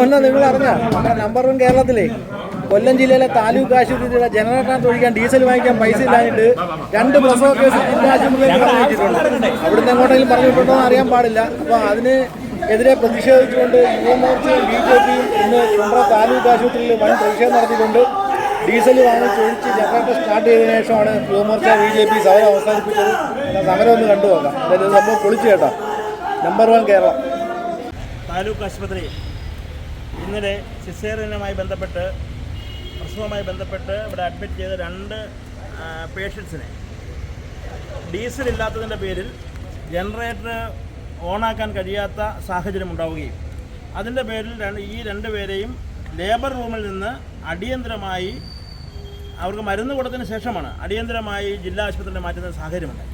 ഒന്ന് നിങ്ങൾ അറിഞ്ഞ? നമ്മുടെ നമ്പർ വൺ കേരളത്തിലെ കൊല്ലം ജില്ലയിലെ താലൂക്ക് ആശുപത്രിയുടെ ജനറേറ്റർ ഒഴിക്കാൻ ഡീസൽ വാങ്ങിക്കാൻ പൈസ ഇല്ലായിട്ട് രണ്ട് പ്രസവ കേസ് ജില്ലാ പറഞ്ഞിട്ടുണ്ട് അവിടുന്ന് എങ്ങോട്ടെങ്കിലും പറഞ്ഞിട്ടുണ്ടോ എന്ന് അറിയാൻ പാടില്ല. അപ്പോൾ അതിന് എതിരെ പ്രതിഷേധിച്ചുകൊണ്ട് യുവമോർച്ചയും ബി ജെ പിയും ഇന്ന് കുമ്പ്ര താലൂക്ക് ആശുപത്രിയിൽ വൻ പ്രതിഷേധം നടത്തിയിട്ടുണ്ട്. ഡീസൽ വാങ്ങിച്ച് ഒഴിച്ച് ജനറേറ്റർ സ്റ്റാർട്ട് ചെയ്തതിനു ശേഷമാണ് യുവമോർച്ച ബി ജെ പി സമരം അവസാനിപ്പിച്ചത്. സമരം ഒന്ന് കണ്ടു നോക്കാം അതായത് നമ്മൾ പൊളിച്ചു കേട്ടോ. Number one Keralam. താലൂക്ക് ആശുപത്രി ഇന്നലെ സിസേറിയനുമായി ബന്ധപ്പെട്ട് പ്രസവവുമായി ബന്ധപ്പെട്ട് ഇവിടെ അഡ്മിറ്റ് ചെയ്ത രണ്ട് പേഷ്യൻസിനെ ഡീസൽ ഇല്ലാത്തതിന്റെ പേരിൽ ജനറേറ്റർ ഓണാക്കാൻ കഴിയാത്ത സാഹചര്യം ഉണ്ടാവുകയും. അതിന്റെ പേരിൽ ഈ രണ്ട് പേരെയും ലേബർ റൂമിൽ നിന്ന് അടിയന്തരമായി അവർക്ക് മരുന്ന് കൊടുത്തതിന് ശേഷമാണ് അടിയന്തരമായി ജില്ലാ ആശുപത്രിയിൽ മാറ്റുന്ന സാഹചര്യമുണ്ടായി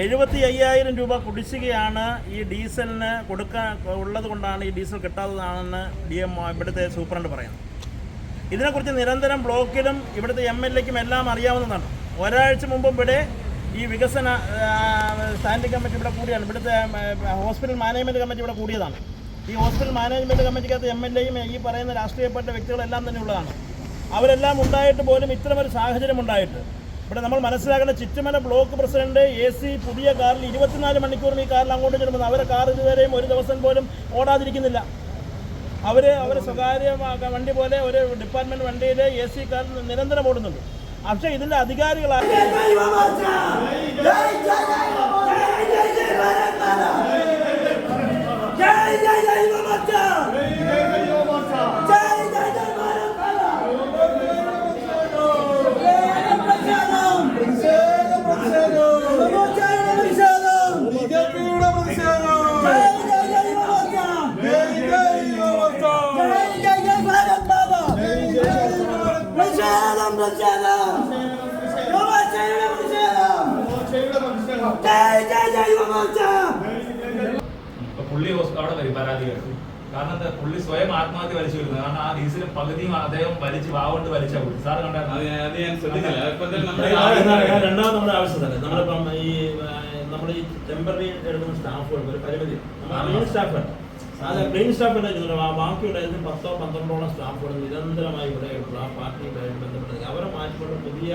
എഴുപത്തി അയ്യായിരം രൂപ കുടിശ്ശികയാണ് ഈ ഡീസലിന് കൊടുക്കാൻ ഉള്ളത് കൊണ്ടാണ് ഈ ഡീസൽ കിട്ടാത്തതാണെന്ന് ഡി എം ഇവിടുത്തെ സൂപ്രണ്ട് പറയുന്നത് ഇതിനെക്കുറിച്ച് നിരന്തരം ബ്ലോക്കിലും ഇവിടുത്തെ എം എൽ എക്കും എല്ലാം അറിയാവുന്നതാണ്. ഒരാഴ്ച മുമ്പ് ഇവിടെ ഈ വികസന സ്റ്റാൻഡിംഗ് കമ്മിറ്റി ഇവിടെ കൂടിയാണ്. ഇവിടുത്തെ ഹോസ്പിറ്റൽ മാനേജ്മെന്റ് കമ്മിറ്റി ഇവിടെ കൂടിയതാണ്. ഈ ഹോസ്പിറ്റൽ മാനേജ്മെന്റ് കമ്മിറ്റിക്കകത്ത് എം എൽ എയും ഈ പറയുന്ന രാഷ്ട്രീയപ്പെട്ട വ്യക്തികളെല്ലാം തന്നെ ഉള്ളതാണ്. അവരെല്ലാം ഉണ്ടായിട്ട് പോലും ഇത്തരമൊരു സാഹചര്യം ഉണ്ടായിട്ട് ഇവിടെ നമ്മൾ മനസ്സിലാക്കേണ്ട Chuttumala block president A C പുതിയ കാറിൽ ഇരുപത്തിനാല് മണിക്കൂറും ഈ കാറിൽ അങ്ങോട്ട് ചെല്ലുമ്പോൾ അവരെ കാർ ഇതുവരെയും ഒരു ദിവസം പോലും ഓടാതിരിക്കുന്നില്ല അവർ അവർ സ്വകാര്യ വണ്ടി പോലെ ഒരു ഡിപ്പാർട്ട്മെന്റ് വണ്ടിയിൽ എ സി കാറിൽ നിരന്തരം ഓടുന്നുണ്ട് പക്ഷെ ഇതിന്റെ അധികാരികളായ ജയ് ജയ് ജയ് പുള്ളി അവിടെ വരും പരാതി കേട്ടു കാരണം എന്താ പുള്ളി സ്വയം ആത്മഹത്യ വലിച്ചു വരുന്നത് കാരണം ആ ഡീസലും പകുതിയും അദ്ദേഹം വലിച്ച് വാവുകൊണ്ട് വലിച്ച പുള്ളി. സാർ കണ്ടായിരുന്നു? രണ്ടാമത് നമ്മുടെ ആവശ്യം തന്നെ നമ്മളിപ്പം ഈ നമ്മൾ ഈ ടെമ്പററി എടുക്കുന്ന സ്റ്റാഫുകൾ ഒരു പരിമിതി. സ്റ്റാഫ് അത് പ്ലെയിൻ സ്റ്റാഫ് ഉണ്ടായിരുന്നു ബാക്കിയുണ്ടായിരുന്നു പത്തോ പന്ത്രണ്ടോളം സ്റ്റാഫുകൾ നിരന്തരമായി ഇവിടെയുള്ള ആ പാർട്ടിയുമായി ബന്ധപ്പെട്ടത് അവരെ മാറ്റിക്കൊണ്ട് പുതിയ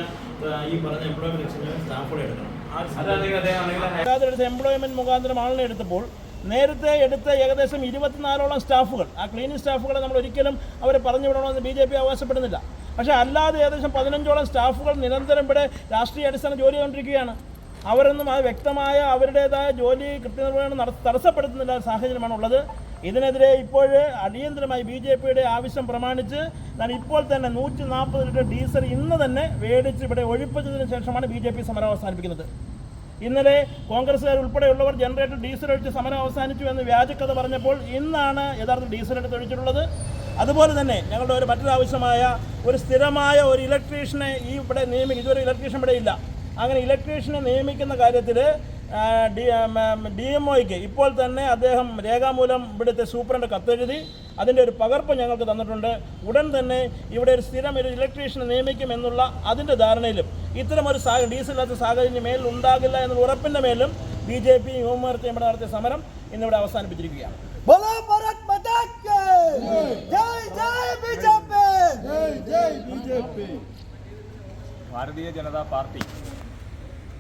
ഈ പറഞ്ഞ എംപ്ലോയ്മെന്റ് എക്സ്ചേഞ്ച് സ്റ്റാഫുകളെ എടുക്കണം. ആ അല്ലാതെ എംപ്ലോയ്മെന്റ് മുഖാന്തരം ആളിനെ എടുത്തപ്പോൾ നേരത്തെ എടുത്ത ഏകദേശം ഇരുപത്തിനാലോളം സ്റ്റാഫുകൾ ആ ക്ലീനിങ് സ്റ്റാഫുകളെ നമ്മൾ ഒരിക്കലും അവരെ പറഞ്ഞു വിടണമെന്ന് ബി ജെ പി അവകാശപ്പെടുന്നില്ല. പക്ഷേ അല്ലാതെ ഏകദേശം പതിനഞ്ചോളം സ്റ്റാഫുകൾ നിരന്തരം ഇവിടെ രാഷ്ട്രീയ അടിസ്ഥാന ജോലി ചെയ്തുകൊണ്ടിരിക്കുകയാണ്. അവരൊന്നും ആ വ്യക്തമായ അവരുടേതായ ജോലി കൃത്യനിർവഹണം തടസ്സപ്പെടുത്തുന്നില്ല സാഹചര്യമാണ് ഉള്ളത് ഇതിനെതിരെ ഇപ്പോൾ അടിയന്തരമായി ബി ജെ പിയുടെ ആവശ്യം പ്രമാണിച്ച് ഞാൻ ഇപ്പോൾ തന്നെ നൂറ്റി നാൽപ്പത് ലിറ്റർ ഡീസൽ ഇന്ന് തന്നെ മേടിച്ച് ഇവിടെ ഒഴിപ്പിച്ചതിന് ശേഷമാണ് ബി ജെ പി സമരം അവസാനിപ്പിക്കുന്നത്. ഇന്നലെ കോൺഗ്രസ്സുകാർ ഉൾപ്പെടെയുള്ളവർ ജനറേറ്റർ ഡീസൽ ഒഴിച്ച് സമരം അവസാനിച്ചു എന്ന് വ്യാജക്കഥ പറഞ്ഞപ്പോൾ ഇന്നാണ് യഥാർത്ഥ ഡീസൽ എടുത്ത് ഒഴിച്ചിട്ടുള്ളത്. അതുപോലെ തന്നെ ഞങ്ങളുടെ ഒരു മറ്റൊരു ആവശ്യമായ ഒരു സ്ഥിരമായ ഒരു ഇലക്ട്രീഷ്യനെ ഈ ഇവിടെ നിയമിക്കും ഇതുവരെ ഇലക്ട്രീഷ്യൻ ഇവിടെ ഇല്ല. അങ്ങനെ ഇലക്ട്രീഷ്യനെ നിയമിക്കുന്ന കാര്യത്തിൽ ഡി എം ഒയ്ക്ക് ഇപ്പോൾ തന്നെ അദ്ദേഹം രേഖാമൂലം ഇവിടുത്തെ സൂപ്രണ്ട് കത്തെഴുതി അതിന്റെ ഒരു പകർപ്പ് ഞങ്ങൾക്ക് തന്നിട്ടുണ്ട്. ഉടൻ തന്നെ ഇവിടെ ഒരു സ്ഥിരം ഒരു ഇലക്ട്രീഷ്യനെ നിയമിക്കും എന്നുള്ള അതിന്റെ ധാരണയിലും ഇത്തരമൊരു സാഹ ഡീസലില്ലാത്ത സാഹചര്യം മേൽ ഉണ്ടാകില്ല എന്നുള്ള ഉറപ്പിന്റെ മേലും ബി ജെ പി യുവമോർച്ച ഇവിടെ നടത്തിയ സമരം ഇന്നിവിടെ അവസാനിപ്പിച്ചിരിക്കുകയാണ്. ഭാരതീയ ജനതാ പാർട്ടി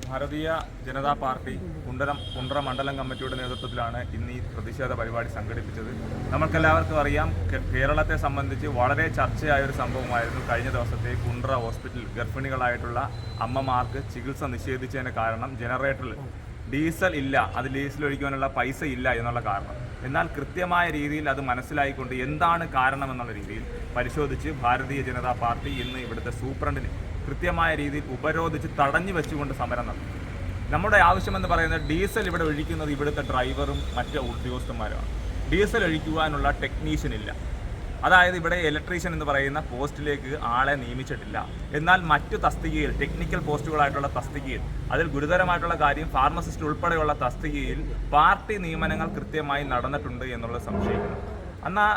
ഭാരതീയ ജനതാ പാർട്ടി കുണ്ടരം കുണ്ടറ മണ്ഡലം കമ്മിറ്റിയുടെ നേതൃത്വത്തിലാണ് ഇന്ന് ഈ പ്രതിഷേധ പരിപാടി സംഘടിപ്പിച്ചത്. നമുക്കെല്ലാവർക്കും അറിയാം കേരളത്തെ സംബന്ധിച്ച് വളരെ ചർച്ചയായ ഒരു സംഭവമായിരുന്നു കഴിഞ്ഞ ദിവസത്തെ കുണ്ടറ ഹോസ്പിറ്റൽ. ഗർഭിണികളായിട്ടുള്ള അമ്മമാർക്ക് ചികിത്സ നിഷേധിച്ചതിന് കാരണം ജനറേറ്ററിൽ ഡീസൽ ഇല്ല അത് ഡീസൽ ഒഴിക്കുവാനുള്ള പൈസ ഇല്ല എന്നുള്ള കാരണം. എന്നാൽ കൃത്യമായ രീതിയിൽ അത് മനസ്സിലായിക്കൊണ്ട് എന്താണ് കാരണം എന്നുള്ള രീതിയിൽ പരിശോധിച്ച് ഭാരതീയ ജനതാ പാർട്ടി ഇന്ന് ഇവിടുത്തെ സൂപ്രണ്ടിനെ കൃത്യമായ രീതിയിൽ ഉപരോധിച്ച് തടഞ്ഞു വെച്ചുകൊണ്ട് സമരം നടത്തി. നമ്മുടെ ആവശ്യമെന്ന് പറയുന്നത് ഡീസൽ ഇവിടെ ഒഴിക്കുന്നത് ഇവിടുത്തെ ഡ്രൈവറും മറ്റ് ഉദ്യോഗസ്ഥന്മാരുമാണ്. ഡീസൽ ഒഴിക്കുവാനുള്ള ടെക്നീഷ്യൻ ഇല്ല. അതായത് ഇവിടെ ഇലക്ട്രീഷ്യൻ എന്ന് പറയുന്ന പോസ്റ്റിലേക്ക് ആളെ നിയമിച്ചിട്ടില്ല. എന്നാൽ മറ്റു തസ്തികയിൽ ടെക്നിക്കൽ പോസ്റ്റുകളായിട്ടുള്ള തസ്തികയിൽ അതിൽ ഗുരുതരമായിട്ടുള്ള കാര്യം ഫാർമസിസ്റ്റ് ഉൾപ്പെടെയുള്ള തസ്തികയിൽ പാർട്ടി നിയമനങ്ങൾ കൃത്യമായി നടന്നിട്ടുണ്ട് എന്നുള്ളത് സംശയിക്കുന്നു എന്നാൽ